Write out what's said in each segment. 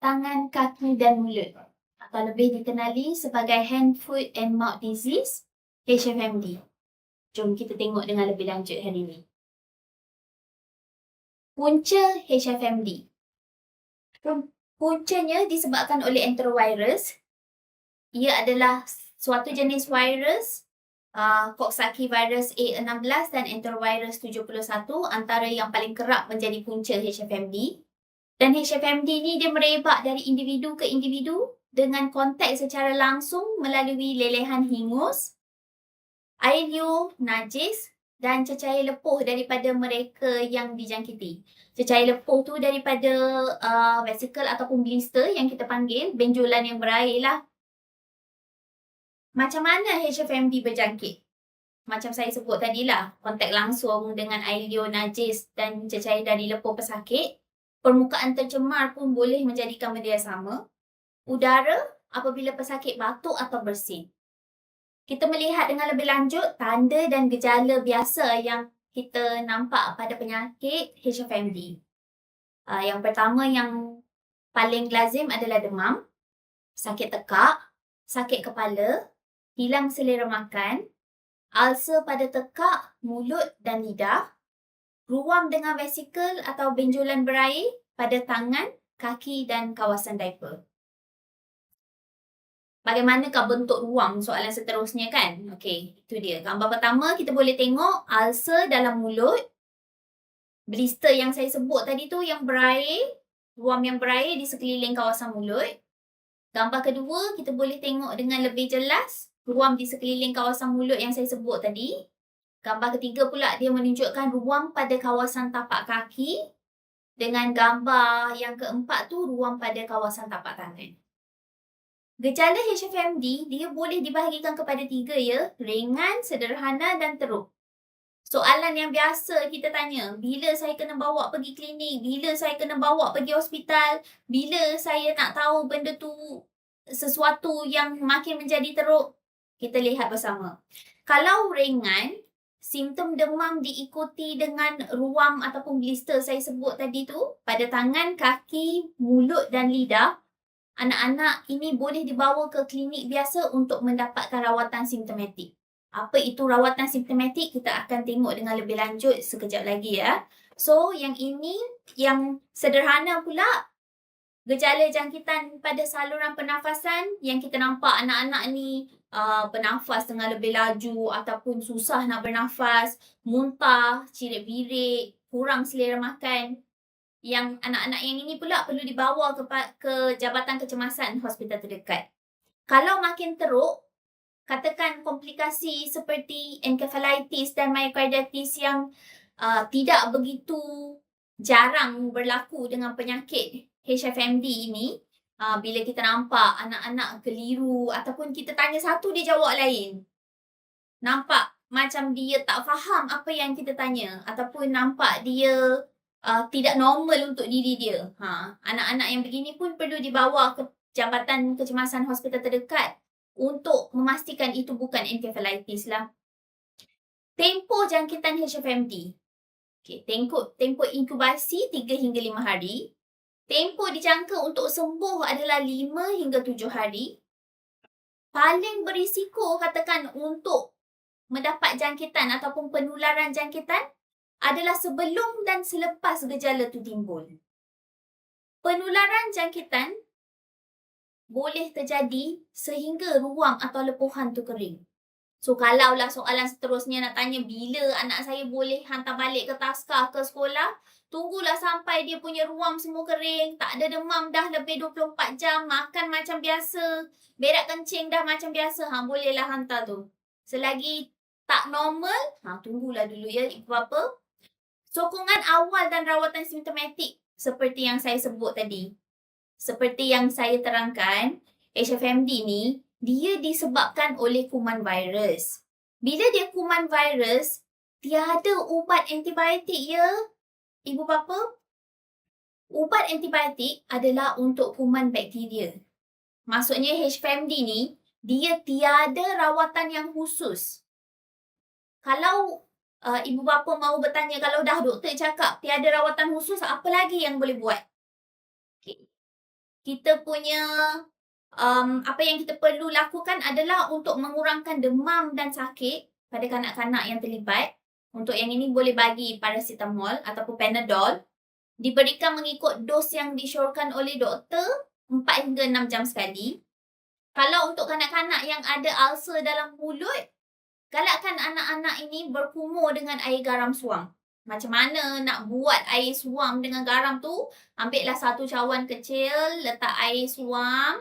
tangan, kaki dan mulut atau lebih dikenali sebagai hand, foot and mouth disease HFMD. Jom kita tengok dengan lebih lanjut hari ini. Punca HFMD. Pun- Puncanya disebabkan oleh enterovirus. Ia adalah suatu jenis virus uh, Coxsackie virus A16 dan enterovirus 71 antara yang paling kerap menjadi punca HFMD. Dan HFMD ni dia merebak dari individu ke individu dengan kontak secara langsung melalui lelehan hingus, air liur, najis dan cecair lepuh daripada mereka yang dijangkiti. Cecair lepuh tu daripada uh, vesikel ataupun blister yang kita panggil benjolan yang berair lah. Macam mana HFMD berjangkit? Macam saya sebut tadi lah, kontak langsung dengan air liur najis dan cecair dari lepuh pesakit. Permukaan tercemar pun boleh menjadikan benda yang sama. Udara apabila pesakit batuk atau bersin. Kita melihat dengan lebih lanjut tanda dan gejala biasa yang kita nampak pada penyakit HFMD. Uh, yang pertama yang paling lazim adalah demam, sakit tekak, sakit kepala, hilang selera makan, ulcer pada tekak, mulut dan lidah, ruam dengan vesikel atau benjolan berair pada tangan, kaki dan kawasan diaper. Bagaimanakah bentuk ruam soalan seterusnya kan? Okey, itu dia. Gambar pertama kita boleh tengok ulcer dalam mulut. Blister yang saya sebut tadi tu yang berair, ruam yang berair di sekeliling kawasan mulut. Gambar kedua kita boleh tengok dengan lebih jelas ruam di sekeliling kawasan mulut yang saya sebut tadi. Gambar ketiga pula dia menunjukkan ruam pada kawasan tapak kaki. Dengan gambar yang keempat tu ruam pada kawasan tapak tangan. Gejala HFMD dia boleh dibahagikan kepada tiga ya, ringan, sederhana dan teruk. Soalan yang biasa kita tanya, bila saya kena bawa pergi klinik, bila saya kena bawa pergi hospital, bila saya nak tahu benda tu sesuatu yang makin menjadi teruk, kita lihat bersama. Kalau ringan, simptom demam diikuti dengan ruam ataupun blister saya sebut tadi tu pada tangan, kaki, mulut dan lidah, anak-anak ini boleh dibawa ke klinik biasa untuk mendapatkan rawatan simptomatik. Apa itu rawatan simptomatik kita akan tengok dengan lebih lanjut sekejap lagi ya. So yang ini yang sederhana pula gejala jangkitan pada saluran pernafasan yang kita nampak anak-anak ni uh, bernafas dengan lebih laju ataupun susah nak bernafas, muntah, cirit-birit, kurang selera makan yang anak-anak yang ini pula perlu dibawa ke, ke Jabatan Kecemasan hospital terdekat. Kalau makin teruk, katakan komplikasi seperti encephalitis dan myocarditis yang uh, tidak begitu jarang berlaku dengan penyakit HFMD ini, uh, bila kita nampak anak-anak keliru ataupun kita tanya satu dia jawab lain. Nampak macam dia tak faham apa yang kita tanya ataupun nampak dia uh, tidak normal untuk diri dia. Ha, anak-anak yang begini pun perlu dibawa ke Jabatan Kecemasan Hospital terdekat untuk memastikan itu bukan encephalitis lah. Tempoh jangkitan HFMD. Okay, tempoh, tempoh inkubasi 3 hingga 5 hari. Tempoh dijangka untuk sembuh adalah 5 hingga 7 hari. Paling berisiko katakan untuk mendapat jangkitan ataupun penularan jangkitan adalah sebelum dan selepas gejala tu timbul. Penularan jangkitan boleh terjadi sehingga ruam atau lepuhan tu kering. So kalaulah soalan seterusnya nak tanya bila anak saya boleh hantar balik ke taska ke sekolah, tunggulah sampai dia punya ruam semua kering, tak ada demam dah lebih 24 jam, makan macam biasa, berak kencing dah macam biasa, ha bolehlah hantar tu. Selagi tak normal, ha tunggulah dulu ya ibu bapa Sokongan awal dan rawatan simptomatik seperti yang saya sebut tadi. Seperti yang saya terangkan, HFMD ni dia disebabkan oleh kuman virus. Bila dia kuman virus, tiada ubat antibiotik ya, ibu bapa. Ubat antibiotik adalah untuk kuman bakteria. Maksudnya HFMD ni, dia tiada rawatan yang khusus. Kalau uh, ibu bapa mahu bertanya kalau dah doktor cakap tiada rawatan khusus apa lagi yang boleh buat? Okay. kita punya um, apa yang kita perlu lakukan adalah untuk mengurangkan demam dan sakit pada kanak-kanak yang terlibat. Untuk yang ini boleh bagi paracetamol ataupun panadol. Diberikan mengikut dos yang disyorkan oleh doktor 4 hingga 6 jam sekali. Kalau untuk kanak-kanak yang ada ulcer dalam mulut, galakkan anak-anak ini berkumur dengan air garam suam. Macam mana nak buat air suam dengan garam tu? Ambillah satu cawan kecil, letak air suam,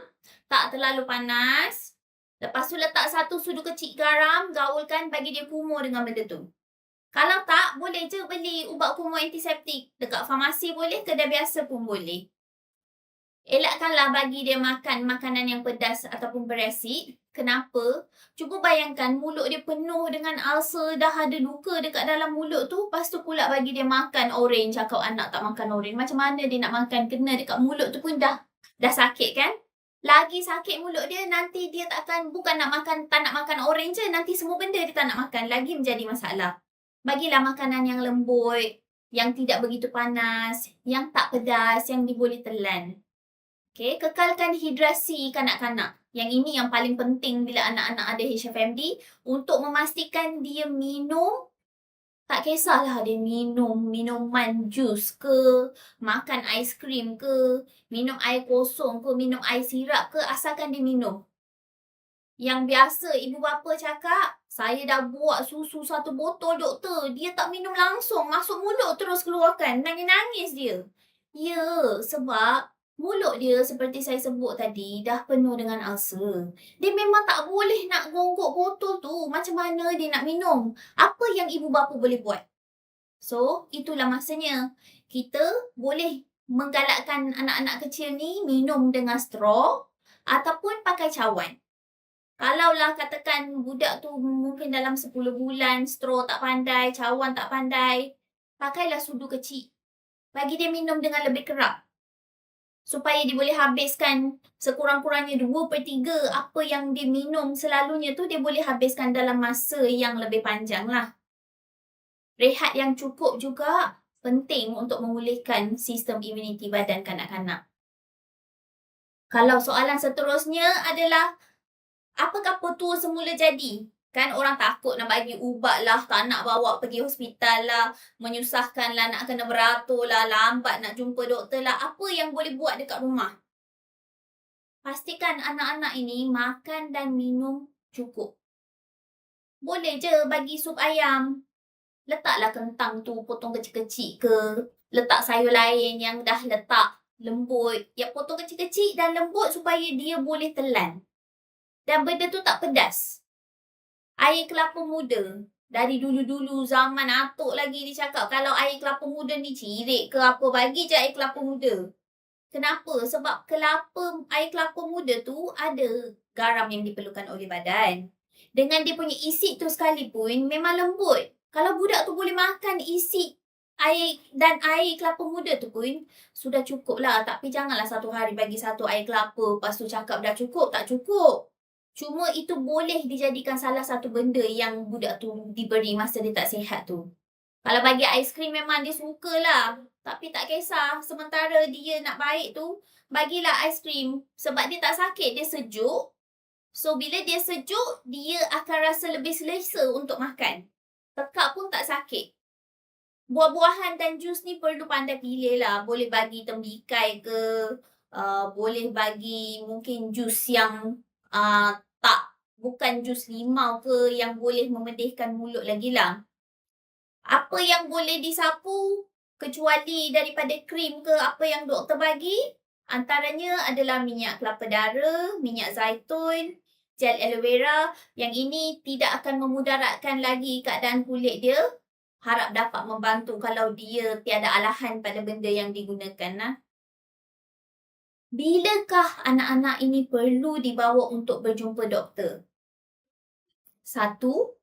tak terlalu panas. Lepas tu letak satu sudu kecil garam, gaulkan bagi dia kumur dengan benda tu. Kalau tak, boleh je beli ubat kumur antiseptik. Dekat farmasi boleh, kedai biasa pun boleh. Elakkanlah bagi dia makan makanan yang pedas ataupun beresit. Kenapa? Cuba bayangkan mulut dia penuh dengan ulcer, dah ada luka dekat dalam mulut tu. Lepas tu pula bagi dia makan orange, cakap anak tak makan orange. Macam mana dia nak makan? Kena dekat mulut tu pun dah dah sakit kan? Lagi sakit mulut dia, nanti dia takkan, bukan nak makan, tak nak makan orange je. Nanti semua benda dia tak nak makan. Lagi menjadi masalah bagilah makanan yang lembut, yang tidak begitu panas, yang tak pedas, yang diboleh telan. Okay, kekalkan hidrasi kanak-kanak. Yang ini yang paling penting bila anak-anak ada HFMD untuk memastikan dia minum tak kisahlah dia minum minuman jus ke, makan aiskrim ke, minum air kosong ke, minum air sirap ke, asalkan dia minum. Yang biasa ibu bapa cakap, saya dah buat susu satu botol doktor. Dia tak minum langsung, masuk mulut terus keluarkan. Nangis-nangis dia. Ya, sebab mulut dia seperti saya sebut tadi dah penuh dengan ulcer. Dia memang tak boleh nak gonggok botol tu. Macam mana dia nak minum? Apa yang ibu bapa boleh buat? So, itulah masanya. Kita boleh menggalakkan anak-anak kecil ni minum dengan straw ataupun pakai cawan. Kalaulah katakan budak tu mungkin dalam 10 bulan straw tak pandai, cawan tak pandai, pakailah sudu kecil. Bagi dia minum dengan lebih kerap. Supaya dia boleh habiskan sekurang-kurangnya 2 per 3 apa yang dia minum selalunya tu dia boleh habiskan dalam masa yang lebih panjang lah. Rehat yang cukup juga penting untuk memulihkan sistem imuniti badan kanak-kanak. Kalau soalan seterusnya adalah apakah petua semula jadi? Kan orang takut nak bagi ubat lah, tak nak bawa pergi hospital lah, menyusahkan lah, nak kena beratur lah, lambat nak jumpa doktor lah. Apa yang boleh buat dekat rumah? Pastikan anak-anak ini makan dan minum cukup. Boleh je bagi sup ayam. Letaklah kentang tu potong kecil-kecil ke. Letak sayur lain yang dah letak lembut. Ya potong kecil-kecil dan lembut supaya dia boleh telan. Dan benda tu tak pedas. Air kelapa muda. Dari dulu-dulu zaman atuk lagi dia cakap kalau air kelapa muda ni cirit ke apa bagi je air kelapa muda. Kenapa? Sebab kelapa air kelapa muda tu ada garam yang diperlukan oleh badan. Dengan dia punya isi tu sekalipun memang lembut. Kalau budak tu boleh makan isi air dan air kelapa muda tu pun sudah cukup lah. Tapi janganlah satu hari bagi satu air kelapa lepas tu cakap dah cukup. Tak cukup. Cuma itu boleh dijadikan salah satu benda yang budak tu diberi masa dia tak sihat tu. Kalau bagi aiskrim memang dia suka lah. Tapi tak kisah. Sementara dia nak baik tu, bagilah aiskrim. Sebab dia tak sakit, dia sejuk. So bila dia sejuk, dia akan rasa lebih selesa untuk makan. Tekak pun tak sakit. Buah-buahan dan jus ni perlu pandai pilih lah. Boleh bagi tembikai ke. Uh, boleh bagi mungkin jus yang uh, bukan jus limau ke yang boleh memedihkan mulut lagi lah. Apa yang boleh disapu kecuali daripada krim ke apa yang doktor bagi antaranya adalah minyak kelapa dara, minyak zaitun, gel aloe vera yang ini tidak akan memudaratkan lagi keadaan kulit dia. Harap dapat membantu kalau dia tiada alahan pada benda yang digunakan lah. Bilakah anak-anak ini perlu dibawa untuk berjumpa doktor? Satu,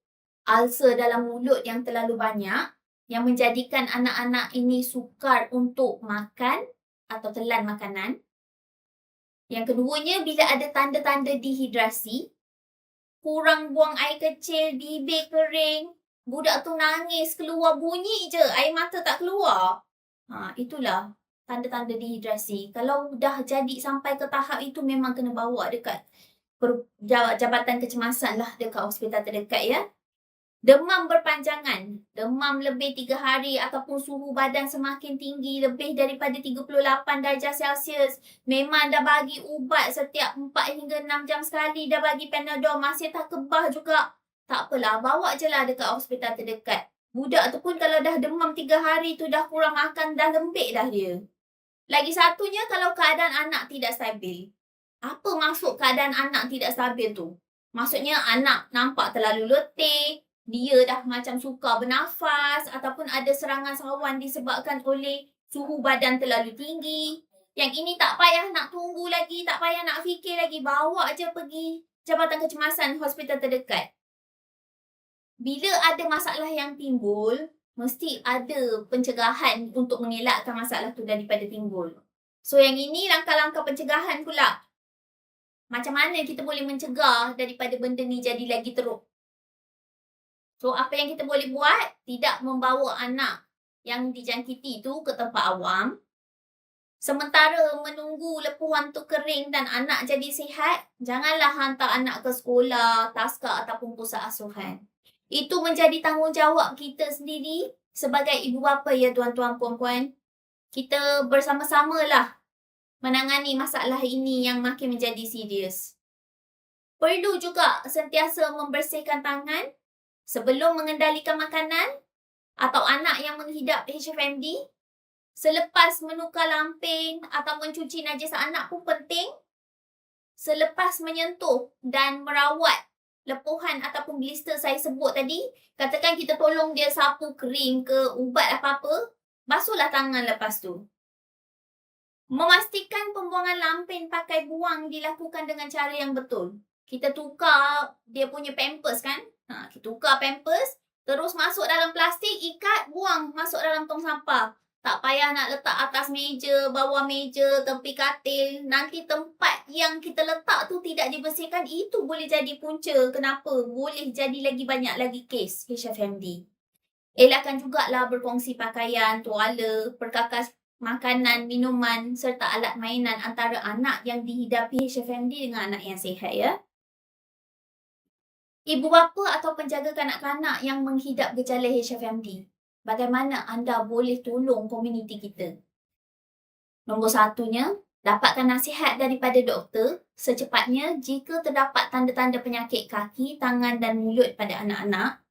ulcer dalam mulut yang terlalu banyak yang menjadikan anak-anak ini sukar untuk makan atau telan makanan. Yang keduanya, bila ada tanda-tanda dehidrasi, kurang buang air kecil, bibir kering, budak tu nangis, keluar bunyi je, air mata tak keluar. Ha, itulah tanda-tanda dehidrasi. Kalau dah jadi sampai ke tahap itu memang kena bawa dekat jabatan kecemasan lah dekat hospital terdekat ya. Demam berpanjangan, demam lebih 3 hari ataupun suhu badan semakin tinggi lebih daripada 38 darjah Celsius. Memang dah bagi ubat setiap 4 hingga 6 jam sekali dah bagi Panadol masih tak kebah juga. Tak apalah, bawa je lah dekat hospital terdekat. Budak tu pun kalau dah demam 3 hari tu dah kurang makan, dah lembik dah dia. Lagi satunya kalau keadaan anak tidak stabil. Apa maksud keadaan anak tidak stabil tu? Maksudnya anak nampak terlalu letih, dia dah macam suka bernafas ataupun ada serangan sawan disebabkan oleh suhu badan terlalu tinggi. Yang ini tak payah nak tunggu lagi, tak payah nak fikir lagi. Bawa je pergi Jabatan Kecemasan hospital terdekat. Bila ada masalah yang timbul, mesti ada pencegahan untuk mengelakkan masalah tu daripada timbul. So yang ini langkah-langkah pencegahan pula. Macam mana kita boleh mencegah daripada benda ni jadi lagi teruk? So apa yang kita boleh buat? Tidak membawa anak yang dijangkiti itu ke tempat awam. Sementara menunggu lepuhan tu kering dan anak jadi sihat, janganlah hantar anak ke sekolah, taska ataupun pusat asuhan. Itu menjadi tanggungjawab kita sendiri sebagai ibu bapa ya tuan-tuan puan-puan. Kita bersama-samalah menangani masalah ini yang makin menjadi serius. Perlu juga sentiasa membersihkan tangan sebelum mengendalikan makanan atau anak yang menghidap HFMD, selepas menukar lampin atau mencuci najis anak pun penting, selepas menyentuh dan merawat lepuhan ataupun blister saya sebut tadi, katakan kita tolong dia sapu kering ke ubat apa-apa, basuhlah tangan lepas tu. Memastikan pembuangan lampin pakai buang dilakukan dengan cara yang betul. Kita tukar dia punya pampers kan, Ha, kita tukar pampers, terus masuk dalam plastik, ikat, buang masuk dalam tong sampah. Tak payah nak letak atas meja, bawah meja, tepi katil. Nanti tempat yang kita letak tu tidak dibersihkan, itu boleh jadi punca kenapa boleh jadi lagi banyak lagi kes HFMD. Elakkan jugalah berkongsi pakaian, tuala, perkakas makanan, minuman serta alat mainan antara anak yang dihidapi HFMD dengan anak yang sihat ya. Ibu bapa atau penjaga kanak-kanak yang menghidap gejala HFMD, bagaimana anda boleh tolong komuniti kita? Nombor satunya, dapatkan nasihat daripada doktor secepatnya jika terdapat tanda-tanda penyakit kaki, tangan dan mulut pada anak-anak.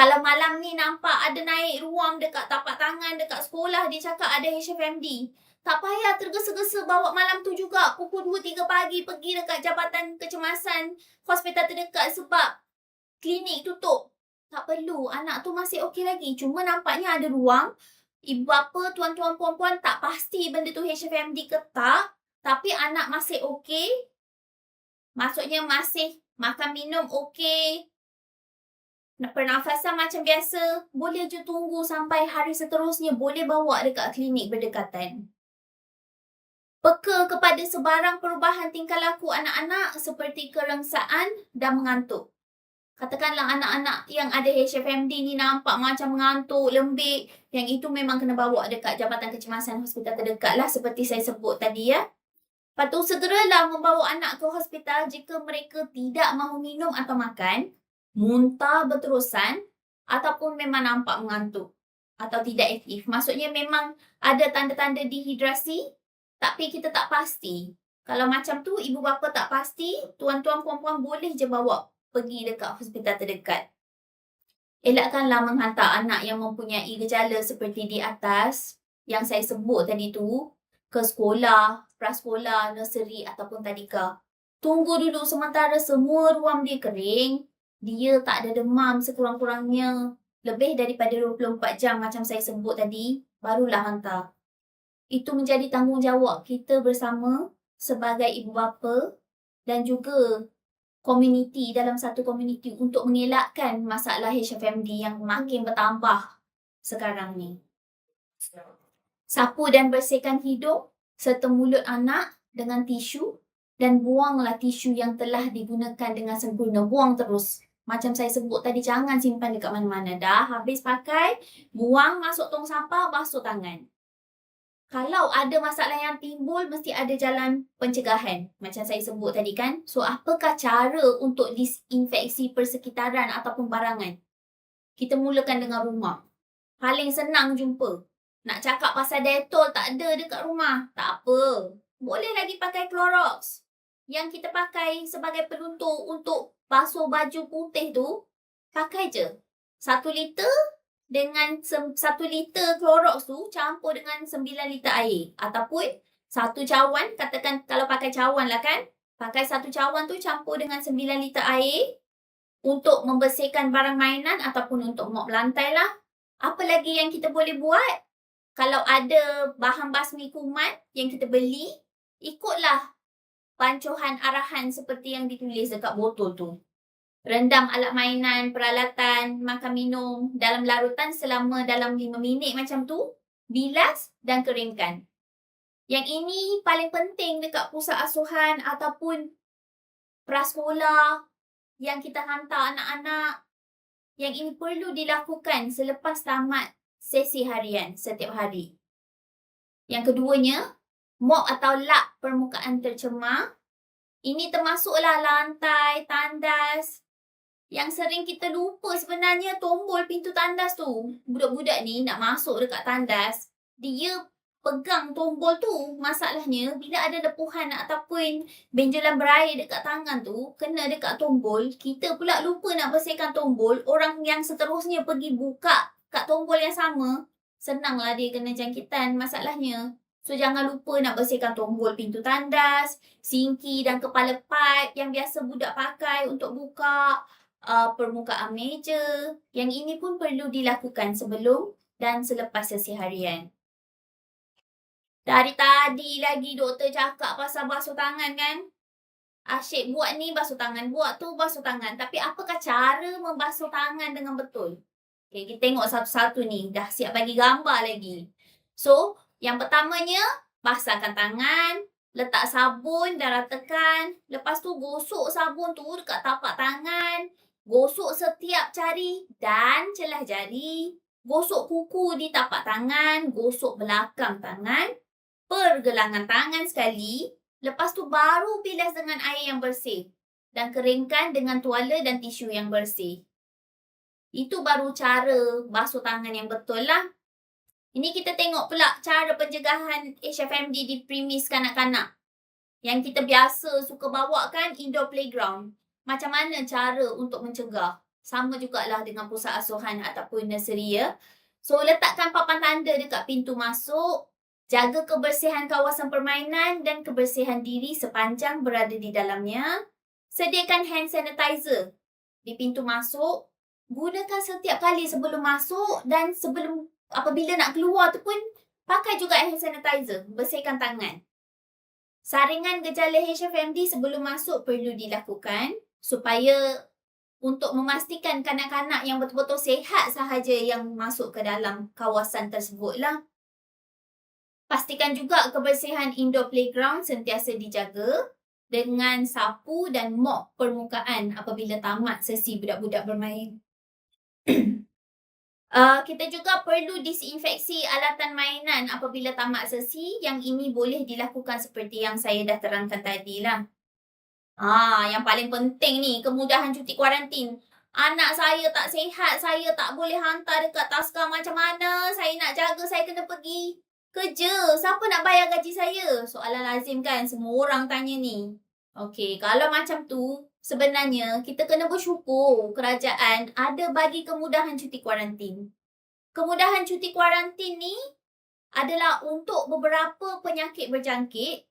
Kalau malam ni nampak ada naik ruam dekat tapak tangan dekat sekolah, dia cakap ada HFMD. Tak payah tergesa-gesa bawa malam tu juga. Pukul 2-3 pagi pergi dekat Jabatan Kecemasan hospital terdekat sebab klinik tutup. Tak perlu. Anak tu masih okey lagi. Cuma nampaknya ada ruang. Ibu bapa, tuan-tuan, puan-puan tak pasti benda tu HFMD ke tak. Tapi anak masih okey. Maksudnya masih makan minum okey. Pernafasan macam biasa. Boleh je tunggu sampai hari seterusnya. Boleh bawa dekat klinik berdekatan peka kepada sebarang perubahan tingkah laku anak-anak seperti kerengsaan dan mengantuk. Katakanlah anak-anak yang ada HFMD ni nampak macam mengantuk, lembik. Yang itu memang kena bawa dekat Jabatan Kecemasan Hospital terdekat lah seperti saya sebut tadi ya. Lepas tu segeralah membawa anak ke hospital jika mereka tidak mahu minum atau makan, muntah berterusan ataupun memang nampak mengantuk atau tidak aktif. Maksudnya memang ada tanda-tanda dehidrasi tapi kita tak pasti. Kalau macam tu ibu bapa tak pasti, tuan-tuan puan-puan boleh je bawa pergi dekat hospital terdekat. Elakkanlah menghantar anak yang mempunyai gejala seperti di atas yang saya sebut tadi tu ke sekolah, prasekolah, nursery ataupun tadika. Tunggu dulu sementara semua ruang dia kering, dia tak ada demam sekurang-kurangnya lebih daripada 24 jam macam saya sebut tadi, barulah hantar itu menjadi tanggungjawab kita bersama sebagai ibu bapa dan juga komuniti dalam satu komuniti untuk mengelakkan masalah HFMD yang makin bertambah sekarang ni. Sapu dan bersihkan hidung serta mulut anak dengan tisu dan buanglah tisu yang telah digunakan dengan sempurna. Buang terus. Macam saya sebut tadi, jangan simpan dekat mana-mana. Dah habis pakai, buang masuk tong sampah, basuh tangan. Kalau ada masalah yang timbul, mesti ada jalan pencegahan. Macam saya sebut tadi kan. So, apakah cara untuk disinfeksi persekitaran ataupun barangan? Kita mulakan dengan rumah. Paling senang jumpa. Nak cakap pasal Dettol tak ada dekat rumah. Tak apa. Boleh lagi pakai Clorox. Yang kita pakai sebagai peluntur untuk basuh baju putih tu, pakai je. Satu liter dengan sem- satu liter Clorox tu campur dengan sembilan liter air. Ataupun satu cawan, katakan kalau pakai cawan lah kan. Pakai satu cawan tu campur dengan sembilan liter air untuk membersihkan barang mainan ataupun untuk mop lantai lah. Apa lagi yang kita boleh buat? Kalau ada bahan basmi kuman yang kita beli, ikutlah pancuhan arahan seperti yang ditulis dekat botol tu. Rendam alat mainan, peralatan, makan minum dalam larutan selama dalam 5 minit macam tu. Bilas dan keringkan. Yang ini paling penting dekat pusat asuhan ataupun prasekolah yang kita hantar anak-anak. Yang ini perlu dilakukan selepas tamat sesi harian setiap hari. Yang keduanya, mop atau lap permukaan tercemar. Ini termasuklah lantai, tandas, yang sering kita lupa sebenarnya tombol pintu tandas tu. Budak-budak ni nak masuk dekat tandas, dia pegang tombol tu. Masalahnya bila ada lepuhan ataupun benjolan berair dekat tangan tu, kena dekat tombol, kita pula lupa nak bersihkan tombol, orang yang seterusnya pergi buka kat tombol yang sama, senanglah dia kena jangkitan masalahnya. So jangan lupa nak bersihkan tombol pintu tandas, sinki dan kepala pipe yang biasa budak pakai untuk buka uh, permukaan meja. Yang ini pun perlu dilakukan sebelum dan selepas sesi harian. Dari tadi lagi doktor cakap pasal basuh tangan kan? Asyik buat ni basuh tangan, buat tu basuh tangan. Tapi apakah cara membasuh tangan dengan betul? Okay, kita tengok satu-satu ni. Dah siap bagi gambar lagi. So, yang pertamanya, basahkan tangan. Letak sabun dan ratakan. Lepas tu gosok sabun tu dekat tapak tangan. Gosok setiap jari dan celah jari. Gosok kuku di tapak tangan. Gosok belakang tangan. Pergelangan tangan sekali. Lepas tu baru bilas dengan air yang bersih. Dan keringkan dengan tuala dan tisu yang bersih. Itu baru cara basuh tangan yang betul lah. Ini kita tengok pula cara pencegahan HFMD di premis kanak-kanak. Yang kita biasa suka bawa kan indoor playground macam mana cara untuk mencegah? Sama jugalah dengan pusat asuhan ataupun nursery ya. So letakkan papan tanda dekat pintu masuk, jaga kebersihan kawasan permainan dan kebersihan diri sepanjang berada di dalamnya. Sediakan hand sanitizer di pintu masuk. Gunakan setiap kali sebelum masuk dan sebelum apabila nak keluar tu pun pakai juga hand sanitizer. Bersihkan tangan. Saringan gejala HFMD sebelum masuk perlu dilakukan supaya untuk memastikan kanak-kanak yang betul-betul sihat sahaja yang masuk ke dalam kawasan tersebut lah. Pastikan juga kebersihan indoor playground sentiasa dijaga dengan sapu dan mop permukaan apabila tamat sesi budak-budak bermain. uh, kita juga perlu disinfeksi alatan mainan apabila tamat sesi yang ini boleh dilakukan seperti yang saya dah terangkan tadi lah. Ah, yang paling penting ni kemudahan cuti kuarantin. Anak saya tak sihat, saya tak boleh hantar dekat taska macam mana. Saya nak jaga, saya kena pergi kerja. Siapa nak bayar gaji saya? Soalan lazim kan semua orang tanya ni. Okey, kalau macam tu, sebenarnya kita kena bersyukur kerajaan ada bagi kemudahan cuti kuarantin. Kemudahan cuti kuarantin ni adalah untuk beberapa penyakit berjangkit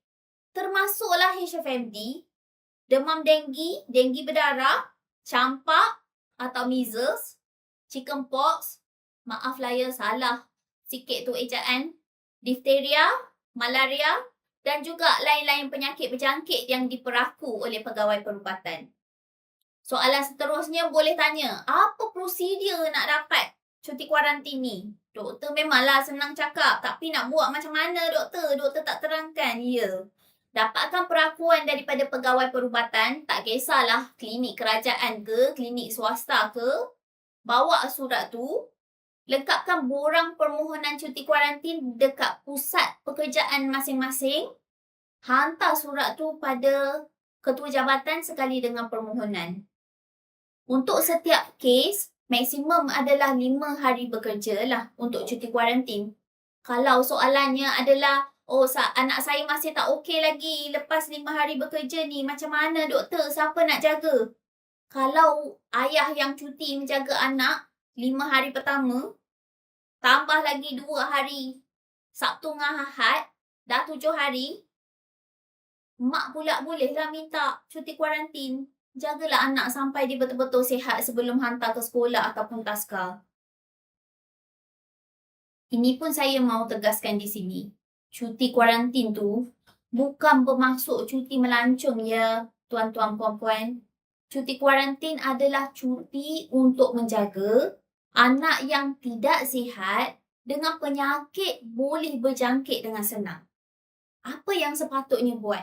termasuklah HFMD demam denggi, denggi berdarah, campak atau measles, chicken pox, maaf lah ya salah sikit tu ejaan, difteria, malaria dan juga lain-lain penyakit berjangkit yang diperaku oleh pegawai perubatan. Soalan seterusnya boleh tanya, apa prosedur nak dapat cuti kuarantin ni? Doktor memanglah senang cakap tapi nak buat macam mana doktor? Doktor tak terangkan. Ya. Dapatkan perakuan daripada pegawai perubatan, tak kisahlah klinik kerajaan ke, klinik swasta ke, bawa surat tu, Lengkapkan borang permohonan cuti kuarantin dekat pusat pekerjaan masing-masing. Hantar surat tu pada ketua jabatan sekali dengan permohonan. Untuk setiap kes, maksimum adalah lima hari bekerja lah untuk cuti kuarantin. Kalau soalannya adalah, oh sa- anak saya masih tak okey lagi lepas lima hari bekerja ni, macam mana doktor, siapa nak jaga? Kalau ayah yang cuti menjaga anak lima hari pertama, tambah lagi dua hari Sabtu dengan Ahad, dah tujuh hari, mak pula bolehlah minta cuti kuarantin. Jagalah anak sampai dia betul-betul sihat sebelum hantar ke sekolah ataupun taska. Ini pun saya mau tegaskan di sini. Cuti kuarantin tu bukan bermaksud cuti melancong ya, tuan-tuan puan-puan. Cuti kuarantin adalah cuti untuk menjaga anak yang tidak sihat dengan penyakit boleh berjangkit dengan senang. Apa yang sepatutnya buat?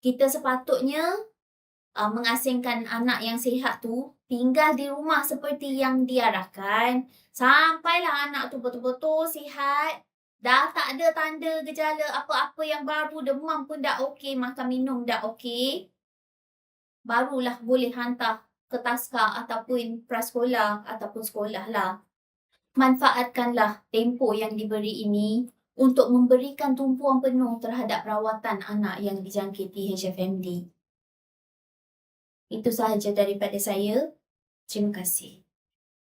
Kita sepatutnya uh, mengasingkan anak yang sihat tu tinggal di rumah seperti yang diarahkan sampailah anak tu betul-betul sihat dah tak ada tanda gejala apa-apa yang baru demam pun dah okey makan minum dah okey barulah boleh hantar ke taska ataupun prasekolah ataupun sekolah lah manfaatkanlah tempoh yang diberi ini untuk memberikan tumpuan penuh terhadap rawatan anak yang dijangkiti HFMD. Itu sahaja daripada saya. Terima kasih.